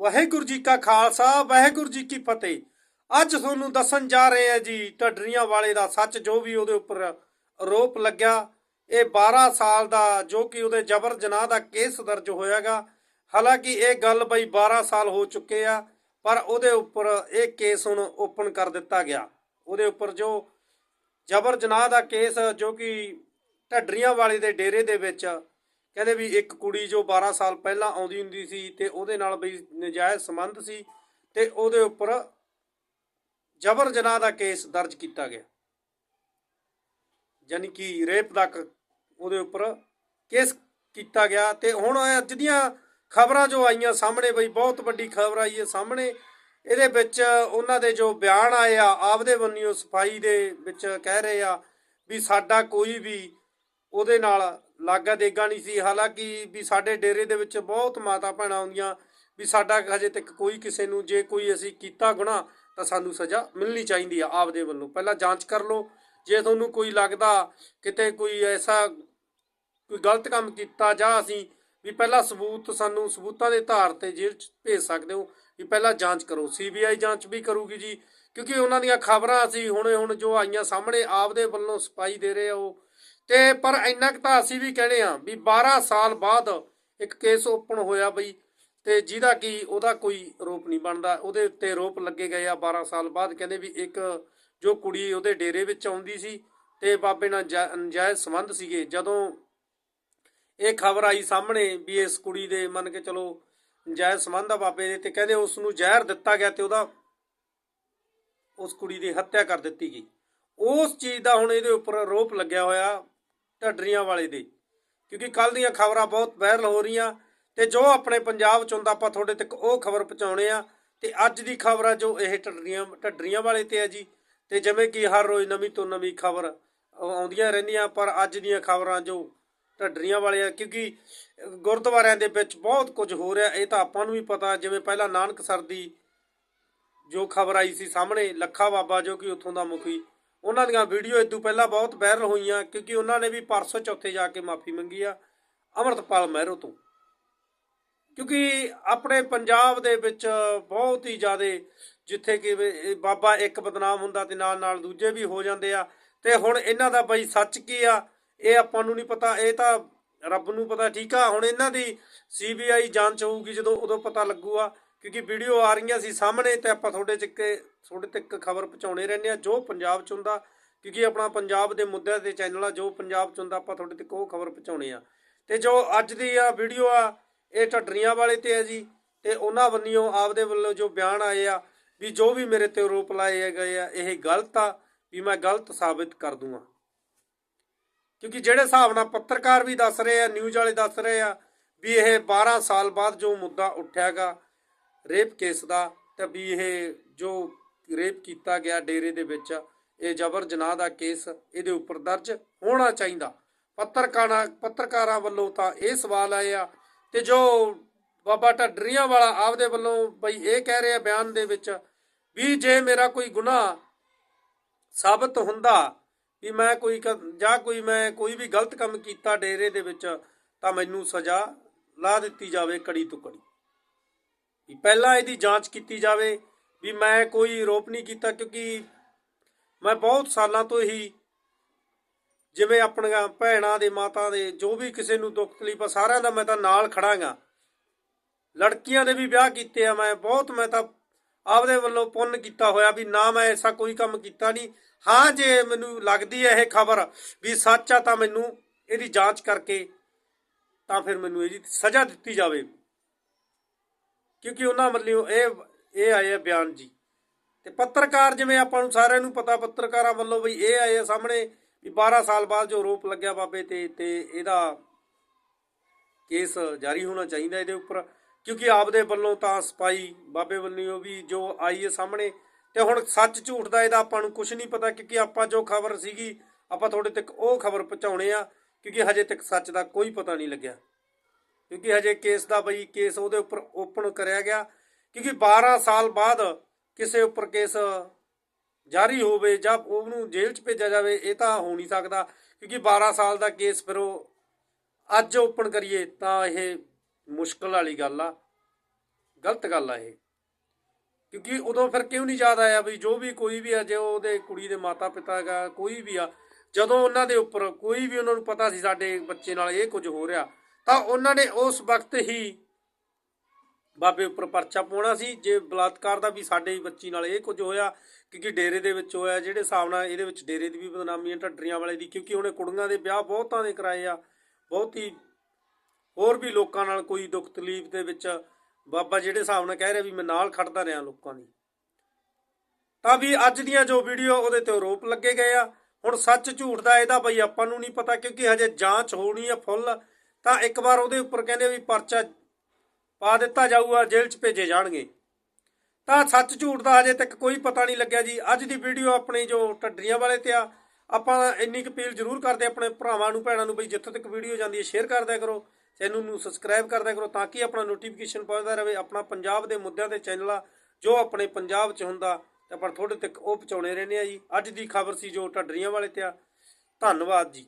ਵਾਹਿਗੁਰੂ ਜੀ ਕਾ ਖਾਲਸਾ, ਵਾਹਿਗੁਰੂ ਜੀ ਕੀ ਫਤਿਹ। ਅੱਜ ਤੁਹਾਨੂੰ ਦੱਸਣ ਜਾ ਰਹੇ ਹਾਂ ਜੀ, ਢੱਡਰੀਆਂ ਵਾਲੇ ਦਾ ਸੱਚ, ਜੋ ਵੀ ਉਹਦੇ ਉੱਪਰ ਆਰੋਪ ਲੱਗਿਆ। ਇਹ 12 ਸਾਲ ਦਾ, ਜੋ ਕਿ ਉਹਦੇ ਜਬਰ ਜਨਾਹ ਦਾ ਕੇਸ ਦਰਜ ਹੋਇਆਗਾ। ਹਾਲਾਂਕਿ ਇਹ ਗੱਲ ਬਈ 12 ਸਾਲ ਹੋ ਚੁੱਕੇ ਆ, ਪਰ ਉਹਦੇ ਉੱਪਰ ਇਹ ਕੇਸ ਹੁਣ ਓਪਨ ਕਰ ਦਿੱਤਾ ਗਿਆ। ਉਹਦੇ ਉੱਪਰ ਜੋ ਜਬਰ ਜਨਾਹ ਦਾ ਕੇਸ, ਜੋ ਕਿ ਢੱਡਰੀਆਂ ਵਾਲੇ ਦੇ ਡੇਰੇ ਦੇ ਵਿੱਚ ਕਹਿੰਦੇ ਵੀ ਇੱਕ ਕੁੜੀ ਜੋ 12 ਸਾਲ ਪਹਿਲਾਂ ਆਉਂਦੀ ਹੁੰਦੀ ਸੀ ਤੇ ਉਹਦੇ ਨਾਲ ਬਈ ਨਜਾਇਜ਼ ਸੰਬੰਧ ਸੀ ਤੇ ਉਹਦੇ ਉੱਪਰ ਜਬਰ ਜਨਾਹ ਦਾ ਕੇਸ ਦਰਜ ਕੀਤਾ ਗਿਆ। ਯਾਨੀ ਕਿ ਰੇਪ ਦਾ ਉਹਦੇ ਉੱਪਰ ਕੇਸ ਕੀਤਾ ਗਿਆ ਤੇ ਹੁਣ ਅੱਜ ਦੀਆਂ ਖਬਰਾਂ ਜੋ ਆਈਆਂ ਸਾਹਮਣੇ ਬਈ ਬਹੁਤ ਵੱਡੀ ਖਬਰ ਆਈ ਹੈ ਸਾਹਮਣੇ। ਇਹਦੇ ਵਿੱਚ ਉਹਨਾਂ ਦੇ ਜੋ ਬਿਆਨ ਆਏ ਆ, ਆਪਦੇ ਬੰਨਿਓ ਸਫ਼ਾਈ ਦੇ ਵਿੱਚ ਕਹਿ ਰਹੇ ਆ ਵੀ ਸਾਡਾ ਕੋਈ ਵੀ ਉਹਦੇ ਨਾਲ ਲਾਗਾ ਦੇਗਾ ਨਹੀਂ ਸੀ। ਹਾਲਾਂਕਿ ਵੀ ਸਾਡੇ ਡੇਰੇ ਦੇ ਵਿੱਚ ਬਹੁਤ ਮਾਤਾ ਭੈਣਾਂ ਆਉਂਦੀਆਂ। ਵੀ ਸਾਡਾ ਹਜੇ ਤੱਕ ਕੋਈ ਕਿਸੇ ਨੂੰ ਜੇ ਕੋਈ ਅਸੀਂ ਕੀਤਾ ਗੁਨਾਹ, ਤਾਂ ਸਾਨੂੰ ਸਜ਼ਾ ਮਿਲਣੀ ਚਾਹੀਦੀ ਆ ਆਪਦੇ ਵੱਲੋਂ। ਪਹਿਲਾਂ ਜਾਂਚ ਕਰ ਲਓ। ਜੇ ਤੁਹਾਨੂੰ ਕੋਈ ਲੱਗਦਾ ਕਿਤੇ ਕੋਈ ਐਸਾ ਕੋਈ ਗਲਤ ਕੰਮ ਕੀਤਾ ਜਾਂ ਅਸੀਂ ਵੀ ਪਹਿਲਾਂ ਸਬੂਤ ਸਾਨੂੰ ਸਬੂਤਾਂ ਦੇ ਆਧਾਰ ਤੇ ਜੇਲ੍ਹ 'ਚ ਭੇਜ ਸਕਦੇ ਹੋ, ਵੀ ਪਹਿਲਾਂ ਜਾਂਚ ਕਰੋ। ਸੀਬੀਆਈ ਜਾਂਚ ਵੀ ਕਰੂਗੀ ਜੀ। ਕਿਉਂਕਿ ਉਹਨਾਂ ਦੀਆਂ ਖਬਰਾਂ ਅਸੀਂ ਹੁਣੇ ਹੁਣ ਜੋ ਆਈਆਂ ਸਾਹਮਣੇ, ਆਪਦੇ ਵੱਲੋਂ ਸਪਾਈ ਦੇ ਰਹੇ ਆ ਉਹ। ਤੇ ਪਰ ਇੰਨਾ ਕੁ ਤਾਂ ਅਸੀਂ ਵੀ ਕਹਿੰਦੇ ਆ ਵੀ 12 ਸਾਲ ਬਾਅਦ ਇੱਕ ਕੇਸ ਓਪਨ ਹੋਇਆ ਬਈ, ਤੇ ਜਿਹਦਾ ਕਿ ਉਹਦਾ ਕੋਈ ਆਰੋਪ ਨਹੀਂ ਬਣਦਾ। ਉਹਦੇ ਉੱਤੇ ਆਰੋਪ ਲੱਗੇ ਗਏ ਆ 12 ਸਾਲ ਬਾਅਦ। ਕਹਿੰਦੇ ਵੀ ਇੱਕ ਜੋ ਕੁੜੀ ਉਹਦੇ ਡੇਰੇ ਵਿੱਚ ਆਉਂਦੀ ਸੀ ਤੇ ਬਾਬੇ ਨਾਲ ਜਾ- ਨਜਾਇਜ਼ ਸੰਬੰਧ ਸੀਗੇ। ਜਦੋਂ ਇਹ ਖਬਰ ਆਈ ਸਾਹਮਣੇ ਵੀ ਇਸ ਕੁੜੀ ਦੇ ਮੰਨ ਕੇ ਚਲੋ ਨਜਾਇਜ਼ ਸੰਬੰਧ ਆ ਬਾਬੇ ਦੇ, ਤੇ ਕਹਿੰਦੇ ਉਸ ਨੂੰ ਜ਼ਹਿਰ ਦਿੱਤਾ ਗਿਆ ਤੇ ਉਹਦਾ ਉਸ ਕੁੜੀ ਦੀ ਹੱਤਿਆ ਕਰ ਦਿੱਤੀ ਗਈ। ਉਸ ਚੀਜ਼ ਦਾ ਹੁਣ ਇਹਦੇ ਉੱਪਰ ਆਰੋਪ ਲੱਗਿਆ ਹੋਇਆ। ਢੱਡਰੀਆਂ ਵਾਲੇ ਦੇ। ਕਿਉਂਕਿ ਕੱਲ ਦੀਆਂ ਖਬਰਾਂ ਬਹੁਤ ਵਾਇਰਲ ਹੋ ਰਹੀਆਂ ਤੇ ਜੋ ਆਪਣੇ ਪੰਜਾਬ ਚ ਹੁੰਦਾ, ਆਪਾਂ ਤੁਹਾਡੇ ਤੱਕ ਉਹ ਖਬਰ ਪਹੁੰਚਾਉਣੇ ਆ। ਤੇ ਅੱਜ ਦੀ ਖਬਰ ਆ ਜੋ ਇਹ ਢੱਡਰੀਆਂ ਢੱਡਰੀਆਂ ਵਾਲੇ ਤੇ ਆ ਜੀ। ਤੇ ਜਿਵੇਂ ਕਿ ਹਰ ਰੋਜ਼ ਨਵੀਂ ਤੋਂ ਨਵੀਂ ਖਬਰ ਆਉਂਦੀਆਂ ਰਹਿੰਦੀਆਂ, ਪਰ ਅੱਜ ਦੀਆਂ ਖਬਰਾਂ ਜੋ ਢੱਡਰੀਆਂ ਵਾਲੇ ਆ, ਕਿਉਂਕਿ ਗੁਰਦੁਆਰਿਆਂ ਦੇ ਵਿੱਚ ਬਹੁਤ ਕੁਝ ਹੋ ਰਿਹਾ, ਇਹ ਤਾਂ ਆਪਾਂ ਨੂੰ ਵੀ ਪਤਾ। ਜਿਵੇਂ ਪਹਿਲਾਂ ਨਾਨਕ ਸਰ ਦੀ ਜੋ ਖਬਰ ਆਈ ਸੀ ਸਾਹਮਣੇ, ਲੱਖਾ ਬਾਬਾ ਜੋ ਕਿ ਉੱਥੋਂ ਦਾ ਮੁਖੀ ਉਹਨਾਂ ਦੀਆਂ ਵੀਡੀਓ ਇਦੋਂ ਪਹਿਲਾਂ ਬਹੁਤ ਵਾਇਰਲ ਹੋਈਆਂ, ਕਿਉਂਕਿ ਉਹਨਾਂ ਨੇ ਵੀ ਪਰਸੋਂ ਚੌਥੇ ਜਾ ਕੇ ਮਾਫੀ ਮੰਗੀ ਆ, ਅਮਰਤਪਾਲ ਮਹਿਰੋ ਤੋਂ। ਕਿਉਂਕਿ ਆਪਣੇ ਪੰਜਾਬ ਦੇ ਵਿੱਚ ਬਹੁਤ ਹੀ ਜ਼ਿਆਦਾ ਜਿੱਥੇ ਕਿ ਬਾਬਾ ਇੱਕ ਬਦਨਾਮ ਹੁੰਦਾ ਤੇ ਨਾਲ ਨਾਲ ਦੂਜੇ ਵੀ ਹੋ ਜਾਂਦੇ ਆ, ਤੇ ਹੁਣ ਇਹਨਾਂ ਦਾ ਬਈ ਸੱਚ ਕੀ ਆ, ਇਹ ਆਪਾਂ ਨੂੰ ਨਹੀਂ ਪਤਾ, ਇਹ ਤਾਂ ਰੱਬ ਨੂੰ ਪਤਾ ਠੀਕ ਆ, ਹੁਣ ਇਹਨਾਂ ਦੀ ਸੀਬੀਆਈ ਜਾਂਚ ਹੋਊਗੀ ਜਦੋਂ ਉਦੋਂ ਪਤਾ ਲੱਗੂਗਾ। ਕਿਉਂਕਿ ਵੀਡੀਓ ਆ ਰਹੀਆਂ ਸੀ ਸਾਹਮਣੇ ਤੇ ਆਪਾਂ ਤੁਹਾਡੇ ਤੱਕ ਤੁਹਾਡੇ ਤੱਕ ਖਬਰ ਪਹੁੰਚਾਉਣੇ ਰਹਿੰਦੇ ਆ ਜੋ ਪੰਜਾਬ ਚ ਹੁੰਦਾ, ਕਿਉਂਕਿ ਆਪਣਾ ਪੰਜਾਬ ਦੇ ਮੁੱਦਿਆਂ ਤੇ ਚੈਨਲ ਆ, ਜੋ ਪੰਜਾਬ ਚ ਹੁੰਦਾ, ਆਪਾਂ ਤੁਹਾਡੇ ਤੱਕ ਉਹ ਖਬਰ ਪਹੁੰਚਾਉਣੇ ਆ ਤੇ ਜੋ ਅੱਜ ਦੀ ਆ ਵੀਡੀਓ ਆ, ਇਹ ਢੱਡਰੀਆਂ ਵਾਲੇ ਤੇ ਆ ਜੀ। ਤੇ ਉਹਨਾਂ ਬੰਨਿਓ ਆਪਦੇ ਵੱਲੋਂ ਜੋ ਬਿਆਨ ਆਏ ਆ ਵੀ ਜੋ ਵੀ ਮੇਰੇ ਤੇ ਆਰੋਪ ਲਾਏ ਗਏ ਆ, ਇਹ ਗਲਤ ਆ, ਵੀ ਮੈਂ ਗਲਤ ਸਾਬਿਤ ਕਰ ਦੂੰਗਾ। ਕਿਉਂਕਿ ਜਿਹੜੇ ਹਿਸਾਬ ਨਾਲ ਪੱਤਰਕਾਰ ਵੀ ਦੱਸ ਰਹੇ ਆ, ਨਿਊਜ਼ ਵਾਲੇ ਦੱਸ ਰਹੇ ਆ, ਵੀ ਇਹ 12 ਸਾਲ ਬਾਅਦ ਜੋ ਮੁੱਦਾ ਉੱਠਿਆਗਾ ਰੇਪ ਕੇਸ ਦਾ ਤੇ ਵੀ ਇਹ ਜੋ ਰੇਪ ਕੀਤਾ ਗਿਆ ਡੇਰੇ ਦੇ ਵਿੱਚ, ਇਹ ਜਬਰ ਜਨਾਹ ਦਾ ਕੇਸ ਇਹਦੇ ਉੱਪਰ ਦਰਜ ਹੋਣਾ ਚਾਹੀਦਾ। ਪੱਤਰਕਾਰਾਂ ਪੱਤਰਕਾਰਾਂ ਵੱਲੋਂ ਤਾਂ ਇਹ ਸਵਾਲ ਆਏ ਆ ਤੇ ਜੋ ਬਾਬਾ ਢੱਡਰੀਆਂ ਵਾਲਾ ਆਪਦੇ ਵੱਲੋਂ ਬਈ ਇਹ ਕਹਿ ਰਿਹਾ ਬਿਆਨ ਦੇ ਵਿੱਚ ਵੀ ਜੇ ਮੇਰਾ ਕੋਈ ਗੁਨਾਹ ਸਾਬਤ ਹੁੰਦਾ ਵੀ ਮੈਂ ਕੋਈ ਜਾਂ ਕੋਈ ਮੈਂ ਕੋਈ ਵੀ ਗਲਤ ਕੰਮ ਕੀਤਾ ਡੇਰੇ ਦੇ ਵਿੱਚ, ਤਾਂ ਮੈਨੂੰ ਸਜ਼ਾ ਲਾ ਦਿੱਤੀ ਜਾਵੇ ਕੜੀ ਤੋਂ ਕੜੀ। ਪਹਿਲਾਂ ਇਹਦੀ ਜਾਂਚ ਕੀਤੀ ਜਾਵੇ ਵੀ ਮੈਂ ਕੋਈ ਆਰੋਪ ਨਹੀਂ ਕੀਤਾ ਕਿਉਂਕਿ ਮੈਂ ਬਹੁਤ ਸਾਲਾਂ ਤੋਂ ਹੀ ਜਿਵੇਂ ਆਪਣੀਆਂ ਭੈਣਾਂ ਦੇ, ਮਾਤਾ ਦੇ, ਜੋ ਵੀ ਕਿਸੇ ਨੂੰ ਦੁੱਖ ਤਕਲੀਫ ਆ, ਸਾਰਿਆਂ ਦਾ ਮੈਂ ਤਾਂ ਨਾਲ ਖੜਾਂਗਾ। ਲੜਕੀਆਂ ਦੇ ਵੀ ਵਿਆਹ ਕੀਤੇ ਆ ਮੈਂ, ਬਹੁਤ ਮੈਂ ਤਾਂ ਆਪਦੇ ਵੱਲੋਂ ਪੁੰਨ ਕੀਤਾ ਹੋਇਆ ਵੀ ਨਾ ਮੈਂ ਐਸਾ ਕੋਈ ਕੰਮ ਕੀਤਾ ਨਹੀਂ। ਹਾਂ, ਜੇ ਮੈਨੂੰ ਲੱਗਦੀ ਹੈ ਇਹ ਖਬਰ ਵੀ ਸੱਚ ਆ ਤਾਂ ਮੈਨੂੰ ਇਹਦੀ ਜਾਂਚ ਕਰਕੇ ਤਾਂ ਫਿਰ ਮੈਨੂੰ ਇਹਦੀ ਸਜ਼ਾ ਦਿੱਤੀ ਜਾਵੇ। ਕਿਉਂਕਿ ਉਹਨਾਂ ਵੱਲੋਂ ਇਹ ਇਹ ਆਏ ਆ ਬਿਆਨ ਜੀ। ਤੇ ਪੱਤਰਕਾਰ ਜਿਵੇਂ ਆਪਾਂ ਨੂੰ ਸਾਰਿਆਂ ਨੂੰ ਪਤਾ, ਪੱਤਰਕਾਰਾਂ ਵੱਲੋਂ ਵੀ ਇਹ ਆਏ ਆ ਸਾਹਮਣੇ ਵੀ 12 ਸਾਲ ਬਾਅਦ ਜੋ ਆਰੋਪ ਲੱਗਿਆ ਬਾਬੇ ਤੇ ਤੇ ਇਹਦਾ ਕੇਸ ਜਾਰੀ ਹੋਣਾ ਚਾਹੀਦਾ ਇਹਦੇ ਉੱਪਰ। ਕਿਉਂਕਿ ਆਪਦੇ ਵੱਲੋਂ ਤਾਂ ਸਪਾਈ ਬਾਬੇ ਵੱਲੋਂ ਵੀ ਜੋ ਆਈ ਹੈ ਸਾਹਮਣੇ, ਤੇ ਹੁਣ ਸੱਚ ਝੂਠ ਦਾ ਇਹਦਾ ਆਪਾਂ ਨੂੰ ਕੁਝ ਨਹੀਂ ਪਤਾ, ਕਿਉਂਕਿ ਆਪਾਂ ਜੋ ਖਬਰ ਸੀਗੀ, ਆਪਾਂ ਤੁਹਾਡੇ ਤੱਕ ਉਹ ਖਬਰ ਪਹੁੰਚਾਉਣੇ ਆ, ਕਿਉਂਕਿ ਹਜੇ ਤੱਕ ਸੱਚ ਦਾ ਕੋਈ ਪਤਾ ਨਹੀਂ ਲੱਗਿਆ। ਕਿਉਂਕਿ ਹਜੇ ਕੇਸ ਦਾ ਬਈ ਕੇਸ ਉਹਦੇ ਉੱਪਰ ਓਪਨ ਕਰਿਆ ਗਿਆ। ਕਿਉਂਕਿ 12 ਸਾਲ ਬਾਅਦ ਕਿਸੇ ਉੱਪਰ ਕੇਸ ਜਾਰੀ ਹੋਵੇ ਜਾਂ ਉਹਨੂੰ ਜੇਲ੍ਹ 'ਚ ਭੇਜਿਆ ਜਾਵੇ, ਇਹ ਤਾਂ ਹੋ ਨਹੀਂ ਸਕਦਾ। ਕਿਉਂਕਿ 12 ਸਾਲ ਦਾ ਕੇਸ ਫਿਰ ਉਹ ਅੱਜ ਓਪਨ ਕਰੀਏ ਤਾਂ ਇਹ ਮੁਸ਼ਕਲ ਵਾਲੀ ਗੱਲ ਆ। ਗਲਤ ਗੱਲ ਆ ਇਹ। ਕਿਉਂਕਿ ਉਦੋਂ ਫਿਰ ਕਿਉਂ ਨਹੀਂ ਯਾਦ ਆਇਆ ਵੀ ਜੋ ਵੀ ਕੋਈ ਵੀ ਆ, ਜੇ ਉਹਦੇ ਕੁੜੀ ਦੇ ਮਾਤਾ ਪਿਤਾ ਹੈਗਾ, ਕੋਈ ਵੀ ਆ, ਜਦੋਂ ਉਹਨਾਂ ਦੇ ਉੱਪਰ ਕੋਈ ਵੀ ਉਹਨਾਂ ਨੂੰ ਪਤਾ ਸੀ ਸਾਡੇ ਬੱਚੇ ਨਾਲ ਇਹ ਕੁਝ ਹੋ ਰਿਹਾ ਤਾਂ ਉਹਨਾਂ ਨੇ ਉਸ ਵਕਤ ਹੀ ਬਾਬੇ ਉੱਪਰ ਪਰਚਾ ਪਾਉਣਾ ਸੀ। ਜੇ ਬਲਾਤਕਾਰ ਦਾ ਵੀ ਸਾਡੇ ਬੱਚੀ ਨਾਲ ਇਹ ਕੁਝ ਹੋਇਆ ਕਿਉਂਕਿ ਡੇਰੇ ਦੇ ਵਿੱਚ ਹੋਇਆ, ਜਿਹੜੇ ਹਿਸਾਬ ਨਾਲ ਇਹਦੇ ਵਿੱਚ ਡੇਰੇ ਦੀ ਵੀ ਬਦਨਾਮੀ ਹੈ ਢੱਡਰੀਆਂ ਵਾਲੇ ਦੀ, ਕਿਉਂਕਿ ਉਹਨੇ ਕੁੜੀਆਂ ਦੇ ਵਿਆਹ ਬਹੁਤਾਂ ਦੇ ਕਰਾਏ ਆ। ਬਹੁਤ ਹੀ ਹੋਰ ਵੀ ਲੋਕਾਂ ਨਾਲ ਕੋਈ ਦੁੱਖ ਤਕਲੀਫ ਦੇ ਵਿੱਚ ਬਾਬਾ ਜਿਹੜੇ ਹਿਸਾਬ ਨਾਲ ਕਹਿ ਰਿਹਾ ਵੀ ਮੈਂ ਨਾਲ ਖੜਦਾ ਰਿਹਾ ਲੋਕਾਂ ਦੀ। ਤਾਂ ਵੀ ਅੱਜ ਦੀਆਂ ਜੋ ਵੀਡੀਓ ਉਹਦੇ ਤੇ ਆਰੋਪ ਲੱਗੇ ਗਏ ਆ। ਹੁਣ ਸੱਚ ਝੂਠ ਦਾ ਇਹਦਾ ਬਈ ਆਪਾਂ ਨੂੰ ਨਹੀਂ ਪਤਾ ਕਿਉਂਕਿ ਹਜੇ ਜਾਂਚ ਹੋਣੀ ਆ ਫੁੱਲ। ਤਾਂ ਇੱਕ ਵਾਰ ਉਹਦੇ ਉੱਪਰ ਕਹਿੰਦੇ ਵੀ ਪਰਚਾ ਪਾ ਦਿੱਤਾ ਜਾਊਗਾ, ਜੇਲ੍ਹ 'ਚ ਭੇਜੇ ਜਾਣਗੇ। ਤਾਂ ਸੱਚ ਝੂਠ ਦਾ ਹਜੇ ਤੱਕ ਕੋਈ ਪਤਾ ਨਹੀਂ ਲੱਗਿਆ ਜੀ। ਅੱਜ ਦੀ ਵੀਡੀਓ ਆਪਣੀ ਜੋ ਟੱਡਰੀਆਂ ਵਾਲੇ ਤੇ ਆ, ਆਪਾਂ ਇੰਨੀ ਕੁ ਅਪੀਲ ਜ਼ਰੂਰ ਕਰਦੇ ਆਪਣੇ ਭਰਾਵਾਂ ਨੂੰ, ਭੈਣਾਂ ਨੂੰ ਬਈ ਜਿੱਥੇ ਤੱਕ ਵੀਡੀਓ ਜਾਂਦੀ ਹੈ ਸ਼ੇਅਰ ਕਰਦਿਆ ਕਰੋ। ਚੈਨਲ ਨੂੰ ਸਬਸਕ੍ਰਾਈਬ ਕਰਦਿਆ ਕਰੋ ਤਾਂ ਕਿ ਆਪਣਾ ਨੋਟੀਫਿਕੇਸ਼ਨ ਪਹੁੰਚਦਾ ਰਹੇ, ਆਪਣਾ ਪੰਜਾਬ ਦੇ ਮੁੱਦਿਆਂ ਤੇ ਚੈਨਲ ਆ ਜੋ ਆਪਣੇ ਪੰਜਾਬ 'ਚ ਹੁੰਦਾ, ਤੇ ਆਪਾਂ ਤੁਹਾਡੇ ਤੱਕ ਉਹ ਪਹੁੰਚਾਉਣੇ ਰਹਿੰਦੇ ਆ ਜੀ। ਅੱਜ ਦੀ ਖਬਰ ਸੀ ਜੋ ਟੱਡਰੀਆਂ ਵਾਲੇ ਤੇ ਆ। ਧੰਨਵਾਦ ਜੀ।